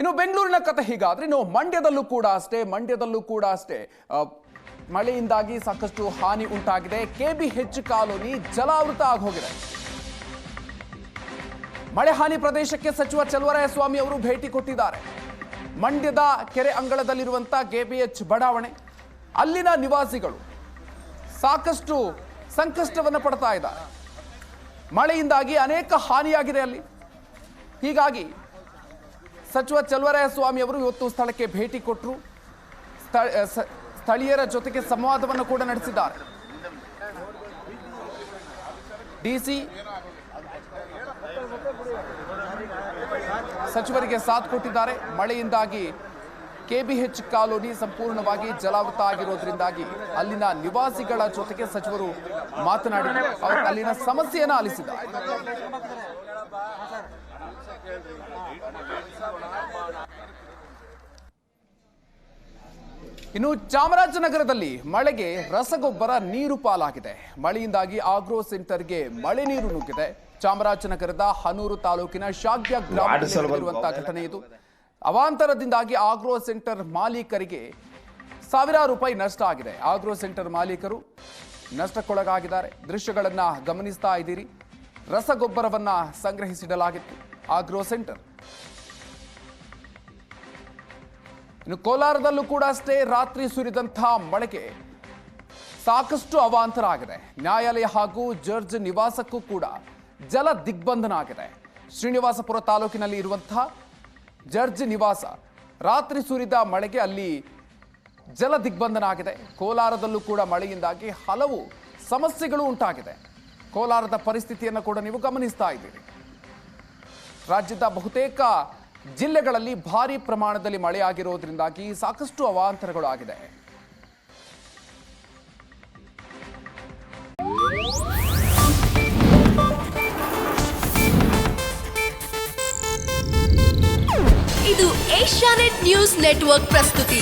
ಇನ್ನು ಬೆಂಗಳೂರಿನ ಕಥೆ ಹೀಗಾದ್ರೆ, ಇನ್ನು ಮಂಡ್ಯದಲ್ಲೂ ಕೂಡ ಅಷ್ಟೇ, ಮಂಡ್ಯದಲ್ಲೂ ಕೂಡ ಅಷ್ಟೇ. ಮಳೆಯಿಂದಾಗಿ ಸಾಕಷ್ಟು ಹಾನಿ ಉಂಟಾಗಿದೆ. ಕೆಬಿ ಹೆಚ್ ಕಾಲೋನಿ ಜಲಾವೃತ ಆಗೋಗಿದೆ. ಮಳೆ ಹಾನಿ ಪ್ರದೇಶಕ್ಕೆ ಸಚಿವ ಚಲುವರಾಯಸ್ವಾಮಿ ಅವರು ಭೇಟಿ ಕೊಟ್ಟಿದ್ದಾರೆ. ಮಂಡ್ಯದ ಕೆರೆ ಅಂಗಳದಲ್ಲಿರುವಂಥ ಕೆಬಿಎಚ್ ಬಡಾವಣೆ, ಅಲ್ಲಿನ ನಿವಾಸಿಗಳು ಸಾಕಷ್ಟು ಸಂಕಷ್ಟವನ್ನು ಪಡ್ತಾ ಇದ್ದಾರೆ. ಮಳೆಯಿಂದಾಗಿ ಅನೇಕ ಹಾನಿಯಾಗಿದೆ ಅಲ್ಲಿ. ಹೀಗಾಗಿ ಸಚಿವ ಚಲುವರಾಯಸ್ವಾಮಿ ಅವರು ಇವತ್ತು ಸ್ಥಳಕ್ಕೆ ಭೇಟಿ ಕೊಟ್ಟರು ಸ್ಥ- ಸ್ಥಳೀಯರ ಜೊತೆಗೆ ಸಂವಾದವನ್ನು ಕೂಡ ನಡೆಸಿದ್ದಾರೆ. ಡಿಸಿ ಸಚಿವರಿಗೆ ಸಾಥ್ ಕೊಟ್ಟಿದ್ದಾರೆ. ಮಳೆಯಿಂದಾಗಿ ಕೆಬಿಎಚ್ ಕಾಲೋನಿ ಸಂಪೂರ್ಣವಾಗಿ ಜಲಾವೃತ ಆಗಿರೋದ್ರಿಂದಾಗಿ ಅಲ್ಲಿನ ನಿವಾಸಿಗಳ ಜೊತೆಗೆ ಸಚಿವರು ಮಾತನಾಡಿದರು ಅಲ್ಲಿನ ಸಮಸ್ಯೆಯನ್ನು ಆಲಿಸಿದ್ದಾರೆ. ಇನ್ನು ಚಾಮರಾಜನಗರದಲ್ಲಿ ಮಳೆಗೆ ರಸಗೊಬ್ಬರ ನೀರು ಪಾಲಾಗಿದೆ. ಮಳೆಯಿಂದಾಗಿ ಆಗ್ರೋ ಸೆಂಟರ್ಗೆ ಮಳೆ ನೀರು ನುಗ್ಗಿದೆ. ಚಾಮರಾಜನಗರದ ಹನೂರು ತಾಲೂಕಿನ ಶಾಗ್ಯ ಗ್ರಾಮದಲ್ಲಿರುವಂತಹ ಘಟನೆ ಇದು. ಅವಾಂತರದಿಂದಾಗಿ ಆಗ್ರೋ ಸೆಂಟರ್ ಮಾಲೀಕರಿಗೆ ಸಾವಿರಾರು ರೂಪಾಯಿ ನಷ್ಟ ಆಗಿದೆ. ಆಗ್ರೋ ಸೆಂಟರ್ ಮಾಲೀಕರು ನಷ್ಟಕ್ಕೊಳಗಾಗಿದ್ದಾರೆ. ದೃಶ್ಯಗಳನ್ನ ಗಮನಿಸ್ತಾ ಇದ್ದೀರಿ. ರಸಗೊಬ್ಬರವನ್ನ ಸಂಗ್ರಹಿಸಿಡಲಾಗಿತ್ತು. ಆಗ್ರೋ ಸೆಂಟರ್ ಇನ್ನು ಕೋಲಾರದಲ್ಲೂ ಕೂಡ ಅಷ್ಟೇ ರಾತ್ರಿ ಸುರಿದಂತಹ ಮಳೆಗೆ ಸಾಕಷ್ಟು ಅವಾಂತರ ಆಗಿದೆ. ನ್ಯಾಯಾಲಯ ಹಾಗೂ ಜಡ್ಜ್ ನಿವಾಸಕ್ಕೂ ಕೂಡ ಜಲ ದಿಗ್ಬಂಧನ ಆಗಿದೆ. ಶ್ರೀನಿವಾಸಪುರ ತಾಲೂಕಿನಲ್ಲಿ ಇರುವಂತಹ ಜಡ್ಜ್ ನಿವಾಸ ರಾತ್ರಿ ಸುರಿದ ಮಳೆಗೆ ಅಲ್ಲಿ ಜಲ ದಿಗ್ಬಂಧನ ಆಗಿದೆ. ಕೋಲಾರದಲ್ಲೂ ಕೂಡ ಮಳೆಯಿಂದಾಗಿ ಹಲವು ಸಮಸ್ಯೆಗಳು ಉಂಟಾಗಿದೆ. ಕೋಲಾರದ ಪರಿಸ್ಥಿತಿಯನ್ನು ಕೂಡ ನೀವು ಗಮನಿಸ್ತಾ ಇದ್ದೀರಿ. ರಾಜ್ಯದ ಬಹುತೇಕ ಜಿಲ್ಲೆಗಳಲ್ಲಿ ಭಾರಿ ಪ್ರಮಾಣದಲ್ಲಿ ಮಳೆಯಾಗಿರೋದ್ರಿಂದಾಗಿ ಸಾಕಷ್ಟು ಅವಾಂತರಗಳು ಆಗಿದೆ. ಇದು ಏಷ್ಯಾನೆಟ್ ನ್ಯೂಸ್ ನೆಟ್ವರ್ಕ್ ಪ್ರಸ್ತುತಿ.